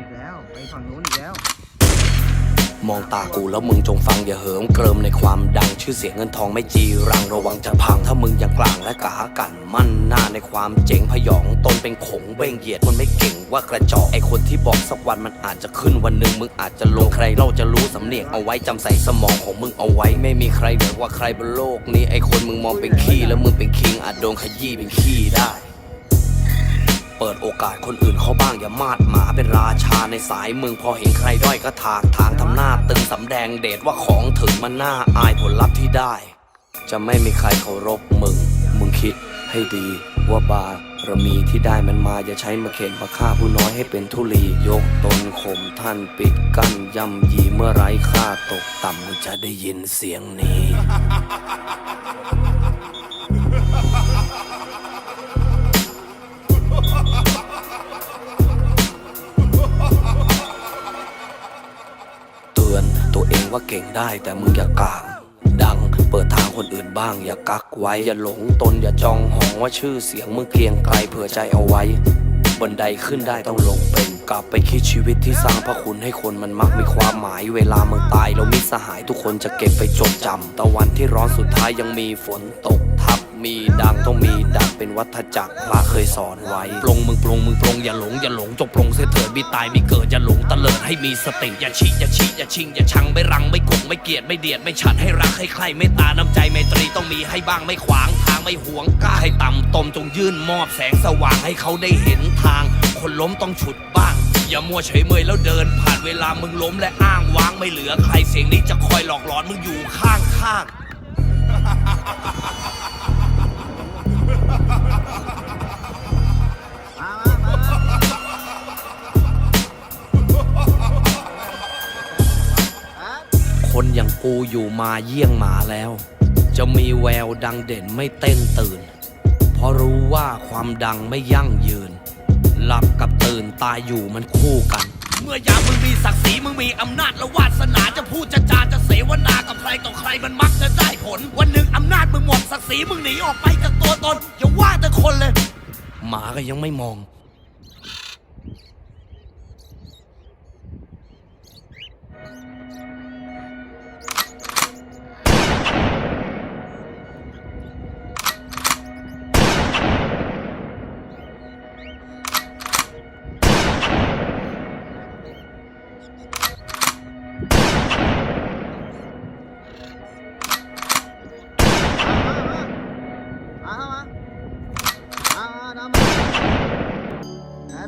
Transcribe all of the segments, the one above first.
อีกแล้ว ไปฝั่งนู้นอีกแล้วมองตากูแล้วมึงจงฟังอย่าเหิมเกริมในความดังชื่อเสียงเงินทองไม่จีรังระวังจะพังถ้ามึงยังกลางและกากันมั่นหน้าในความเจ๋งพยองตนเป็นขงเบ้งเหยียดมันไม่เก่งว่ากระจอกไอคนที่บอกสักวันมันอาจจะขึ้นวันหนึ่งมึงอาจจะลงใครเราจะรู้สำเนียกเอาไว้จำใส่สมองของมึงเอาไว้ ไม่มีใครเหนือกว่าใครบนโลกนี้ไอคนมึงมองเป็นขี้แล้วมึงเป็นคิงอาจโดนขยี้เป็นขี้ได้ เปิดโอกาสคนอื่นเขาบ้างอย่ามาดหมาเป็นราชาในสายเมึงพอเห็นใครด้อยก็ถากทางทำหน้าตึงสำแดงเดชว่าของถึงมันน่าอายผลลัพธ์ที่ได้ จะไม่มีใครเคารพมึง มึงคิดให้ดีว่าบารมีที่ได้มันมาอย่าใช้มาเข็นมาฆ่าผู้น้อยให้เป็นทุลียกตนข่มท่านปิดกั้นย่ำยีเมื่อไร้ค่าตกต่ำมึงจะได้ยินเสียงนี้ เองว่าเก่งได้แต่มึงอย่ากลางดังเปิดทางคนอื่นบ้าง อย่ากักไว้ อย่าหลงตนอย่าจองหองว่าชื่อเสียงมึงเกียงไกลเผื่อใจเอาไว้บันไดขึ้นได้ต้องลงเป็น กลับไปคิดชีวิตที่สร้างพระคุณให้คนมันมักมีความหมาย เวลามึงตายเรามิสหายทุกคนจะเก็บไปจดจำตะวันที่ร้อนสุดท้ายยังมีฝนตก มีดังต้องมีดังเป็นวัฏจักรพระเคยสอนไว้ปลงมึงปลงมึงปลงอย่าหลงอย่าหลงจงปลงเสียเถิดมีตายมีเกิดอย่าหลงตะเลิดให้มีสติอย่าฉีกอย่าฉีกอย่าชิงอย่าชังไม่รังไม่กงไม่เกียดไม่เดียดไม่ฉันให้รักให้ใครไม่ตาน้ำใจไมตรีต้องมีให้บ้างไม่ขวางทางไม่หวงกล้าให้ต่ำตมจงยื่นมอบแสงสว่างให้เขาได้เห็นทาง คนล้มต้องฉุดบ้างอย่ามัวเฉยเมยแล้วเดิน ผ่านเวลามึงล้มและอ้างว้างไม่เหลือใครเสียงนี้จะคอยหลอกหลอนมึงอยู่ข้างข้าง คนอย่างกูอยู่มาเยี่ยงหมาแล้ว จะมีแววดังเด่นไม่เต้นตื่น เพราะรู้ว่าความดังไม่ยั่งยืน หลับกับตื่นตายอยู่มันคู่กัน เมื่อยามมึงมีศักดิ์ศรีมึงมีอำนาจและวาสนาจะพูดจะจาจะเสวนากับใครต่อใครมันมักจะได้ผล วันหนึ่งอำนาจมึงหมดศักดิ์ศรีมึงหนีออกไปจากตัวตนอย่าว่าแต่คนเลย หมาก็ยังไม่มอง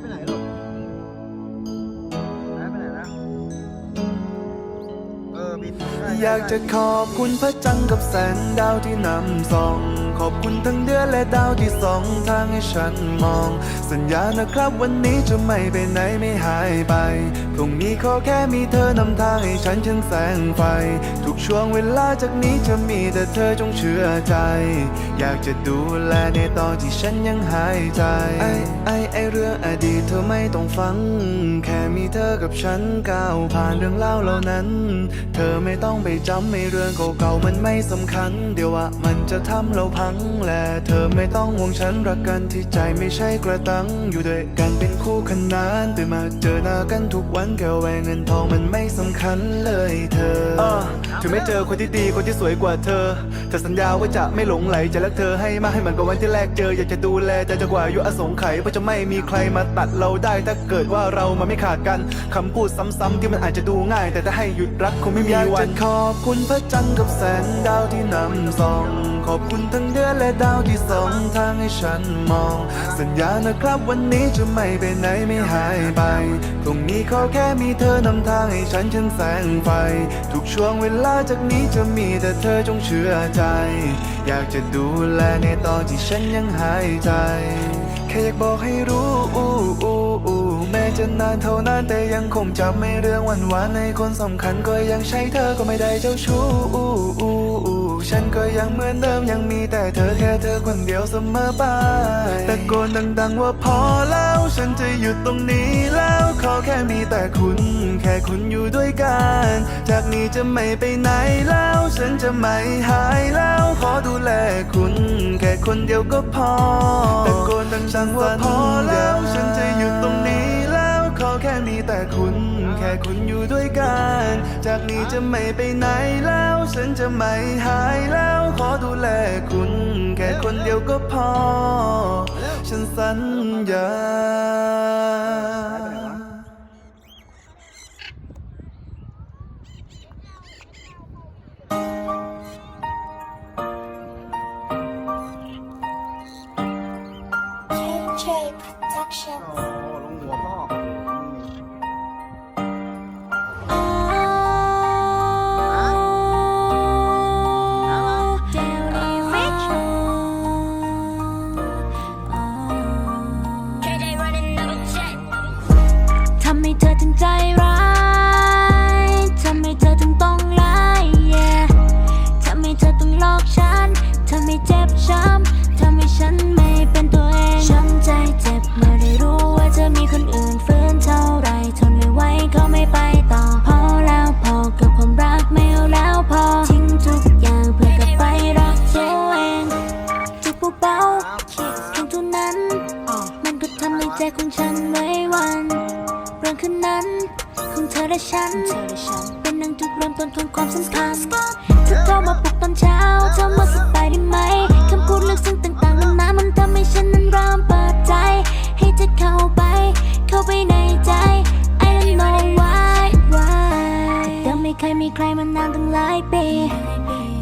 ไปไหนลูกหายไปไหนนะเออบินได้ อยากจะขอบคุณพระจันทร์กับแสงดาวที่นำส่อง ขอบคุณทั้งเดือนและดาวที่สองทางให้ฉันมอง สัญญานะครับวันนี้จะไม่ไปไหนไม่หายไปพรุ่งนี้ขอแค่มีเธอนำทางให้ฉันเช่นแสงไฟ ทุกช่วงเวลาจากนี้จะมีแต่เธอจงเชื่อใจ อยากจะดูแลในตอนที่ฉันยังหายใจ ไอ้ไอ้ไอ้เรื่องอดีตเธอไม่ต้องฟัง แค่มีเธอกับฉันก้าวผ่านเรื่องเล่าเหล่านั้น เธอไม่ต้องไปจำไม่เรื่องเก่าๆมันไม่สำคัญ เดี๋ยวว่ามันจะทำเราพังและเธอไม่ต้องห่วงฉันรักกันที่ใจไม่ใช่กระตัง อยู่ด้วยกันเป็นคู่ขนานตื่นมาเจอหน้ากันทุกวันแค่แหวงเงินทองมันไม่สำคัญเลยเธอถึงไม่เจอคนที่ดีคนที่สวยกว่าเธอเธอสัญญาว่าจะไม่หลงไหลจะรักเธอให้มากให้มันกว่าวันที่แรกเจออยากจะดูแลแต่จะกว่าอายุอสงไขยเพราะจะไม่มีใครมาตัดเราได้ถ้าเกิดว่าเรามาไม่ขาดกันคำพูดซ้ำๆที่มันอาจจะดูง่าย แต่ถ้าให้หยุดรักคงไม่มีวันขอบคุณพระจันทร์กับแสงดาวที่นำส่อง ขอบคุณทั้งเดือนและดาวที่ส่องทางให้ฉันมอง สัญญานะครับวันนี้จะไม่ไปไหนไม่หายไปพรุ่งนี้ขอแค่มีเธอนำทางให้ฉันเช่นแสงไฟ ทุกช่วงเวลาจากนี้จะมีแต่เธอจงเชื่อใจ อยากจะดูแลในตอนที่ฉันยังหายใจ แค่อยากบอกให้รู้อู้อู้อู้แม้จะนานเท่านานแต่ยังคงจำไม่เรื่องหวันวานในคนสำคัญก็ยังใช่เธอก็ไม่ได้เจ้าชู้อู้อู้ ฉันก็ยังเหมือนเดิมยังมีแต่เธอแค่เธอคนเดียวเสมอไปตะโกนดังๆว่าพอแล้วฉันจะหยุดตรงนี้แล้วขอแค่มีแต่คุณ แค่คุณอยู่ด้วยกัน จากนี้จะไม่ไปไหนแล้ว ฉันจะไม่หายแล้วขอดูแลคุณ แค่คนเดียวก็พอตะโกนดังๆว่าพอแล้ว ฉันจะหยุดตรงนี้ แล้วขอแค่มีแต่คุณอยู่ด้วยกัน จากนี้จะไม่ไปไหนแล้ว ฉันจะไม่หายแล้ว ขอดูแลคุณ แค่คนเดียวก็พอ ฉันสัญญา KJ Production time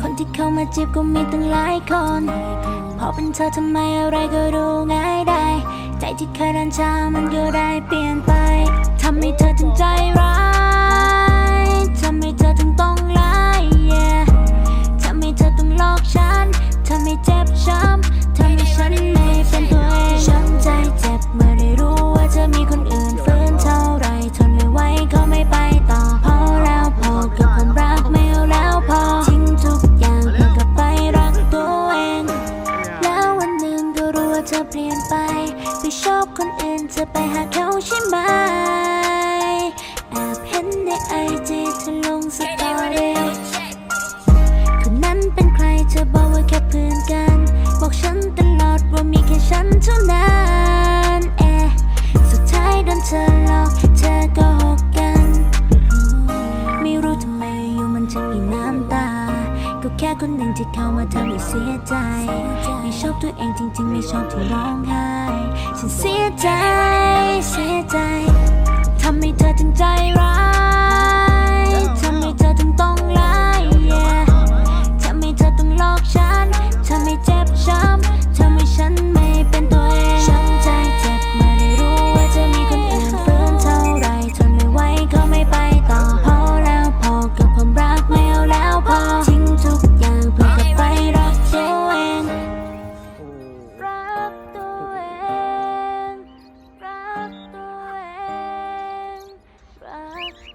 คนที่เข้ามาจีบก็มีตั้งหลายคน พอเป็นเธอทำไมอะไรก็ดูง่ายได้ ใจที่เคยรันชามันก็ได้เปลี่ยนไป ทำให้เธอถึงใจร้าย ทำให้เธอถึงต้อง ไปชอบคนอื่นเธอไปหาเขาใช่ไหมแอบเห็นในไอจีเธอลงสตอรี่คนนั้นเป็นใครเธอบอกว่าแค่เพื่อนกัน บอกฉันตลอดว่ามีแค่ฉันเท่านั้นเอะสุดท้ายโดนเธอหลอกเธอก็ ก็แค่คนหนึ่งที่เข้ามาทำให้เสียใจ ไม่ชอบตัวเองจริง ๆ ไม่ชอบที่ร้องไห้ ฉันเสียใจ เสียใจ ทำให้เธอถึงใจร้าย ทำให้เธอถึงต้องไล่ yeah ทำให้เธอต้องหลอกฉัน ทำให้เจ็บช้ำ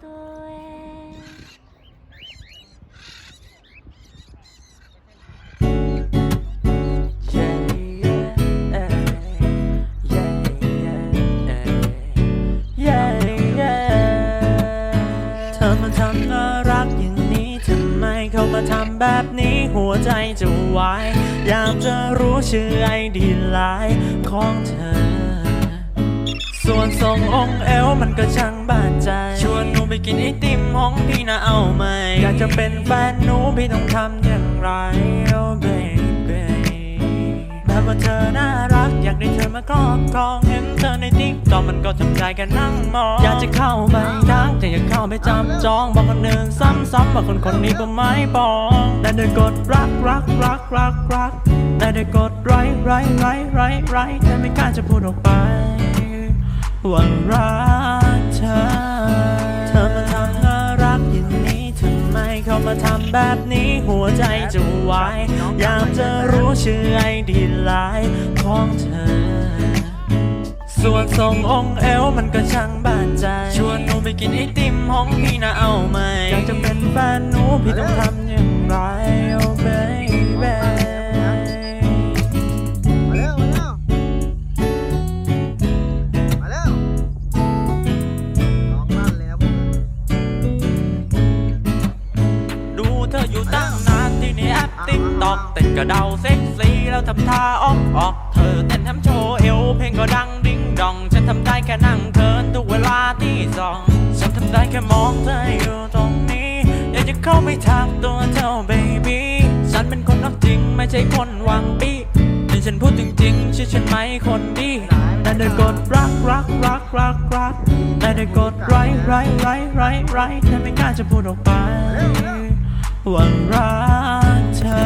ตัวเองเธอมาทำน่ารักอย่างนี้ทำไมเขามาทำแบบนี้หัวใจจะวายอยากจะรู้ชื่อไอดีไลน์ของเธอ ส่วนทรงองค์เอวมันก็ช่างบาดใจ ชวนหนูไปกินไอติมห้องพี่นะเอาไหม อยากจะเป็นแฟนหนูพี่ต้องทำอย่างไร oh baby แบบว่าเธอน่ารักอยากได้เธอมาครอบครองเห็นเธอในติ๊กตอกมันก็ทำใจกันนั่งมอง อยากจะเข้าไปทักแต่อยากเข้าไปจำจองบอกคนหนึ่งซ้ำๆว่าคนคนนี้ก็ไม่ปองแต่เดินกดรักรักรักรักรักแต่เดินกดไรไรไรไรไรแต่ไม่กล้าจะพูดออกไป ว่ารักเธอ เธอมาทำน่ารักอย่างนี้ทำไมเขามาทำแบบนี้หัวใจจะวายอยากจะรู้ชื่อไอดีไลน์ของเธอ ส่วนทรงองค์เอวมันก็ช่างบาดใจ ชวนหนูไปกินไอติมห้องพี่นะเอาไหมอยากจะเป็นแฟนหนูพี่ต้องทำอย่างไร oh baby ตอกเต้นกระเดาเซ็กซี่แล้วทำท่าออกออกเธอเต้นทำโชว์เอวเพลงก็ดังดิ้งดอง ฉันทำได้แค่นั่งเคินทุกเวลาที่สอง ฉันทำได้แค่มองเธออยู่ตรงนี้ อยากจะเข้าไปทักตัวเธอ baby ฉันเป็นคนรักจริงไม่ใช่คนหวังปีนี่ฉันพูดจริงๆเชื่อฉันไหมคนดีแต่ได้กดรักรักรักรักรักแต่ได้กดไรไรไรไรไรแต่ไม่กล้าจะพูดออกไปว่ารัก ธอ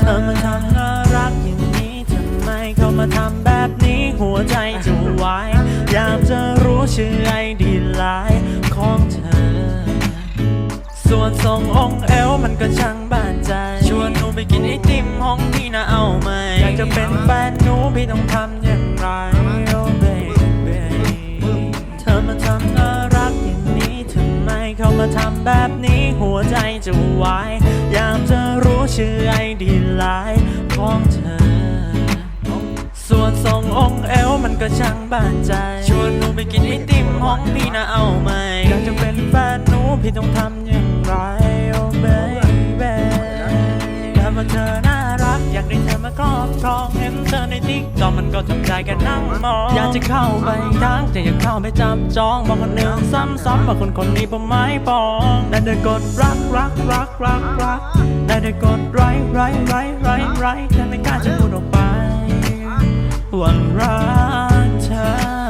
เธอมาทำน่ารักอย่างนี้ทำไมเขามาทำแบบนี้หัวใจจะวายอยากจะรู้ชื่อไอดีไลน์ของเธอ ส่วนทรงองค์เอวมันก็ช่างบาดใจ ชวนหนูไปกินไอติมห้องพี่นะเอาไหมอยากจะเป็นแฟนหนูพี่ต้องทำ ใจจะวายอยากจะรู้ชื่อไอดีไลน์ของเธอ ส่วนทรงองค์เอวมันก็ช่างบาดใจ ชวนหนูไปกินไอติมห้องพี่นะเอาไหมอยากจะเป็นแฟนหนูพี่ต้องทำอย่างไร oh baby แต่ว่าเธอนะ อยากได้เธอมาครอบครองเห็นเธอในติ๊กต็อกมันก็ทำใจกันนั่งมองอยากจะเข้าไปทักแต่อยากเข้าไปจับจองบอกคนหนึ่งซ้ำๆว่าคนคนนี้ผมไม่ปองได้แต่กดรักรักรักรักรักได้แต่กดไร้ไร้ไร้ไร้ไรแต่ไม่กล้าจะพูดออกไปวันรักเธอ